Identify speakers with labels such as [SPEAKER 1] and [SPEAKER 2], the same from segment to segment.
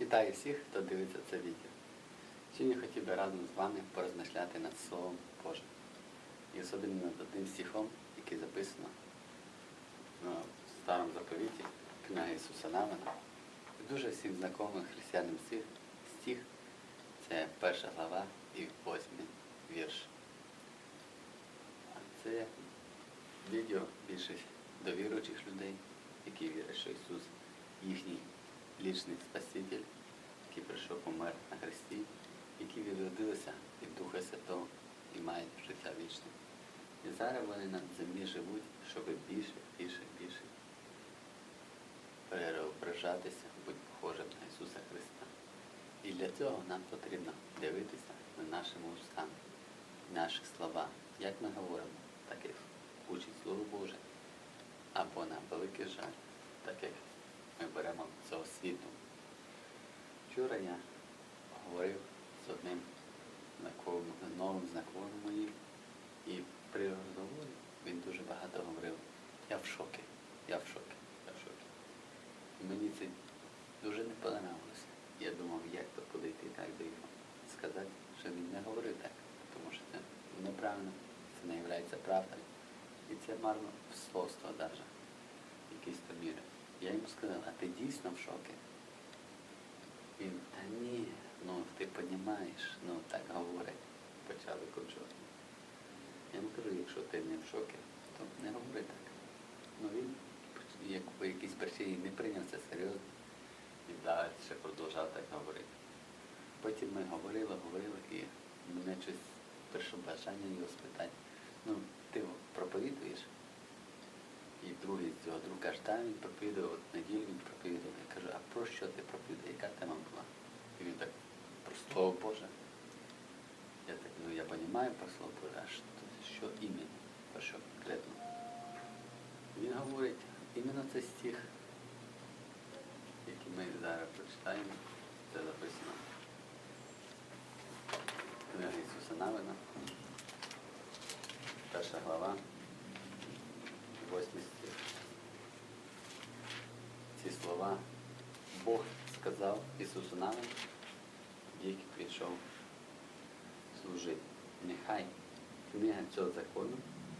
[SPEAKER 1] Вітаю всіх, хто дивиться це відео. Сьогодні хотів би разом з вами порозмишляти над Словом Божим. І особливо над одним стихом, який записано ну, в Старому заповіті, книга Ісуса Навина. Дуже всім знайомий християнам стих, стих це перша глава і восьмий вірш. А це відео більше до віруючих людей, які вірять, що Ісус їхній лічний Спаситель, який прийшов помер на хресті, які відродилися від Духа Святого і мають життя вічне. І зараз вони на землі живуть, щоб більше, більше, більше переображатися, бути похожим на Ісуса Христа. І для цього нам потрібно дивитися на нашими устами, наші слова, як ми говоримо, так як учить Слово Боже, або на великий жаль, так як ми беремо світу. Вчора я говорив з одним знакомим, новим знакомим моїм, і при розговорі він дуже багато говорив. Я в шокі, я в шокі, я в шокі. І мені це дуже не понравилося. Я думав, як то подійти так до його, сказати, що він не говорив так, тому що це неправильно, це не є правдою. І це марно словство навіть, якийсь то міри. Я йому сказав, а ти дійсно в шокі? Він, та ні, ну ти розумієш, ну так говорять, почали викручувати. Я йому кажу, якщо ти не в шокі, то не говори так. Ну він як по якійсь причині не прийняв це серйозно і далі ще продовжав так говорити. Потім ми говорили, говорили, і мене щось прийшло бажання його спитати, ну ти проповідуєш? І другий з цього друг каже, та він проповідував, от неділю він проповідував. Я кажу, а про що ти проповідував? Яка тема була? І він так, про Слово Боже. Я так, ну я розумію про Слово Боже, а що, іменно, про що конкретно? Він говорить, іменно це стих, який ми зараз прочитаємо, це записано. Книга Ісуса Навина, перша глава. Восьмий стих. Ці слова Бог сказав Ісусу Навин, який прийшов служити. Нехай книга цього закону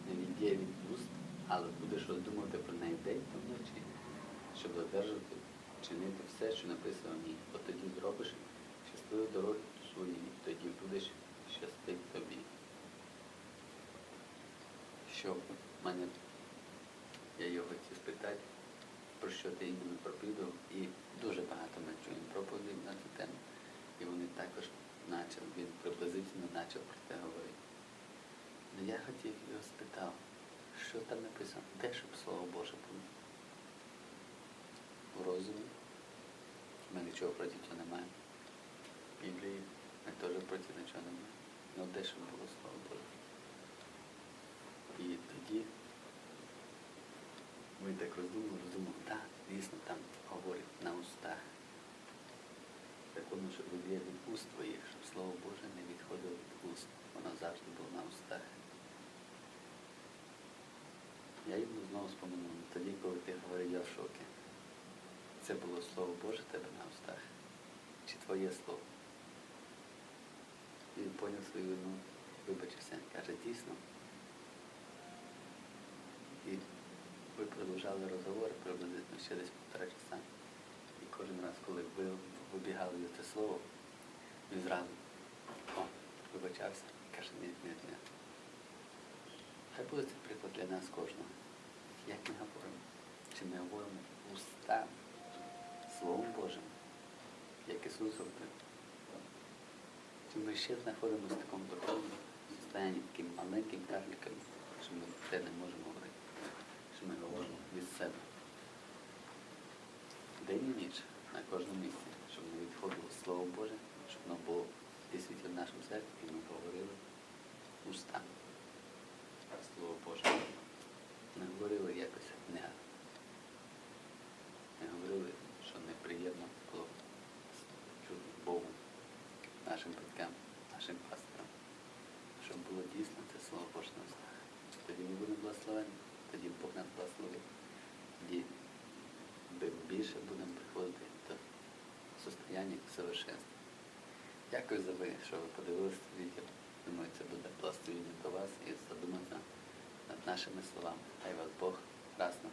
[SPEAKER 1] не віддіє від уст, але будеш роздумувати про неї день та вночі, щоб додержати, чинити все, що написано в ній. От тоді зробиш щасливу дорогу свої, тоді будеш щастить тобі. Що мене я його хотів спитати, про що ти іменно проповідував, і дуже багато ми чуємо проповідей на цю тему. І вони також почав, він приблизительно почав про це говорити. Ну я хотів його спитав, що там написано, де щоб Слово Боже було? У розумі. Ми нічого проти цього не маємо. В Біблії ми теж проти нічого не маємо. Ну де щоб було Слово Боже? І тоді ми так роздумали, роздумали, так, дійсно там говорить на устах. Так воно, щоб від уст твоїх, щоб Слово Боже не відходило від уст. Воно завжди було на устах. Я йому знову споминув, тоді, коли ти говорив, я в шокі. Це було Слово Боже тебе на устах. Чи твоє слово? Він поняв свою вину, вибачився, каже, дійсно. І ви продовжали розговор приблизно ще десь півтора часа. І кожен раз, коли ви вибігали за це слово, він зразу о, вибачався каже, ні, ні, ні. Буде це приклад для нас кожного. Як ми говоримо? Чи ми говоримо устами, Словом Божим, як Ісус говорив? Чи ми ще знаходимося в такому духовному стані, таким маленьким карликом, що ми це не можемо говорити? що ми говоримо від себе. День і ніч на кожному місці, щоб не відходило Слово Боже, щоб воно було дійсно в нашому серці, і ми говорили устами. Слово Боже. Не говорили якось негативно. Не говорили, що неприємно було чути Богу, нашим батькам, нашим пасторам, щоб було дійсно це Слово Боже нас. Тоді ми будемо благословені тоді Бог нас благословить. Тоді більше будемо приходити до состояння совершенства. Дякую за ви, що ви подивилися відео. Думаю, це буде благословення до вас і задуматися над нашими словами. Хай вас Бог красно.